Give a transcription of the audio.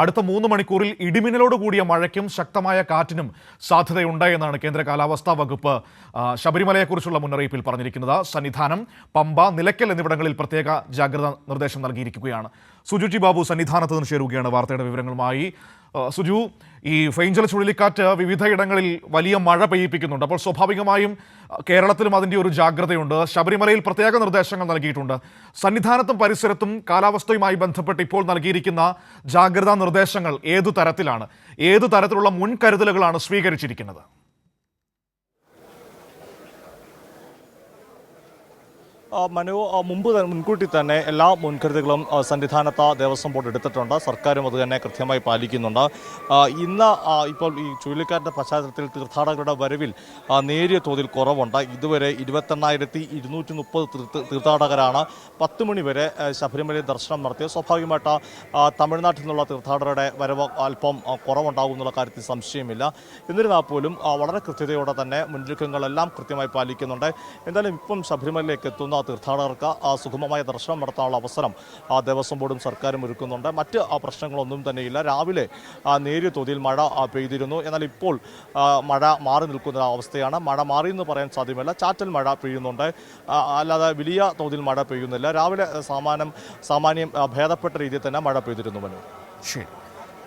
അടുത്ത മൂന്ന് മണിക്കൂറിൽ ഇടിമിന്നലോട് കൂടിയ മഴയ്ക്കും ശക്തമായ കാറ്റിനും സാധ്യതയുണ്ട് എന്നാണ് കേന്ദ്ര കാലാവസ്ഥാ വകുപ്പ് ശബരിമലയെക്കുറിച്ചുള്ള മുന്നറിയിപ്പിൽ പറഞ്ഞിരിക്കുന്നത്. സന്നിധാനം പമ്പ നിലയ്ക്കൽ എന്നിവിടങ്ങളിൽ പ്രത്യേക ജാഗ്രതാ നിർദ്ദേശം നൽകിയിരിക്കുകയാണ്. സുജുജി ബാബു സന്നിധാനത്ത് നിന്ന് ചേരുകയാണ് വാർത്തയുടെ വിവരങ്ങളുമായി. സുജു ഈ ഫെയ്ഞ്ചൽ ചുഴലിക്കാറ്റ് വിവിധയിടങ്ങളിൽ വലിയ മഴ പെയ്യിപ്പിക്കുന്നുണ്ട്. അപ്പോൾ സ്വാഭാവികമായും കേരളത്തിലും അതിന്റെ ഒരു ജാഗ്രതയുണ്ട്. ശബരിമലയിൽ പ്രത്യേക നിർദ്ദേശങ്ങൾ നൽകിയിട്ടുണ്ട്. സന്നിധാനത്തും പരിസരത്തും കാലാവസ്ഥയുമായി ബന്ധപ്പെട്ട് ഇപ്പോൾ നൽകിയിരിക്കുന്ന ജാഗ്രതാ നിർദ്ദേശങ്ങൾ ഏതു തരത്തിലാണ്? ഏതു തരത്തിലുള്ള മുൻകരുതലുകളാണ് സ്വീകരിച്ചിരിക്കുന്നത്? മനു മുമ്പ് മുൻകൂട്ടി തന്നെ എല്ലാ മുൻകരുതലുകളും സന്നിധാനത്ത് ദേവസ്വം ബോർഡ് എടുത്തിട്ടുണ്ട്. സർക്കാരും അത് തന്നെ കൃത്യമായി പാലിക്കുന്നുണ്ട്. ഇന്ന് ഇപ്പോൾ ഈ ചുഴലിക്കാറ്റിന്റെ പശ്ചാത്തലത്തിൽ തീർത്ഥാടകരുടെ വരവിൽ നേരിയ തോതിൽ കുറവുണ്ട്. ഇതുവരെ ഇരുപത്തെണ്ണായിരത്തി ഇരുന്നൂറ്റി മുപ്പത് തീർത്ഥാടകരാണ് പത്ത് മണി വരെ ശബരിമലയിൽ ദർശനം നടത്തിയത്. സ്വാഭാവികമായിട്ട് തമിഴ്നാട്ടിൽ നിന്നുള്ള തീർത്ഥാടകരുടെ വരവ് അല്പം കുറവുണ്ടാകും എന്നുള്ള കാര്യത്തിൽ സംശയമില്ല. എന്നിരുന്നാൽ പോലും വളരെ കൃത്യതയോടെ തന്നെ മുന്നൊരുക്കങ്ങളെല്ലാം കൃത്യമായി പാലിക്കുന്നുണ്ട്. എന്തായാലും ഇപ്പം ശബരിമലയിലേക്ക് എത്തുന്ന തീർത്ഥാടകർക്ക് സുഗമമായ ദർശനം നടത്താനുള്ള അവസരം ദേവസ്വം ബോർഡും സർക്കാരും ഒരുക്കുന്നുണ്ട്. മറ്റ് പ്രശ്നങ്ങളൊന്നും തന്നെയില്ല. രാവിലെ നേരിയ തോതിൽ മഴ പെയ്തിരുന്നു. എന്നാൽ ഇപ്പോൾ മഴ മാറി നിൽക്കുന്ന അവസ്ഥയാണ്. മഴ മാറി എന്ന് പറയാൻ സാധ്യമല്ല. ചാറ്റൽ മഴ പെയ്യുന്നുണ്ട്. അല്ലാതെ വലിയ തോതിൽ മഴ പെയ്യുന്നില്ല. രാവിലെ സാമാനം സാമാന്യം ഭേദപ്പെട്ട രീതിയിൽ തന്നെ മഴ പെയ്തിരുന്നു മനു. ശരി.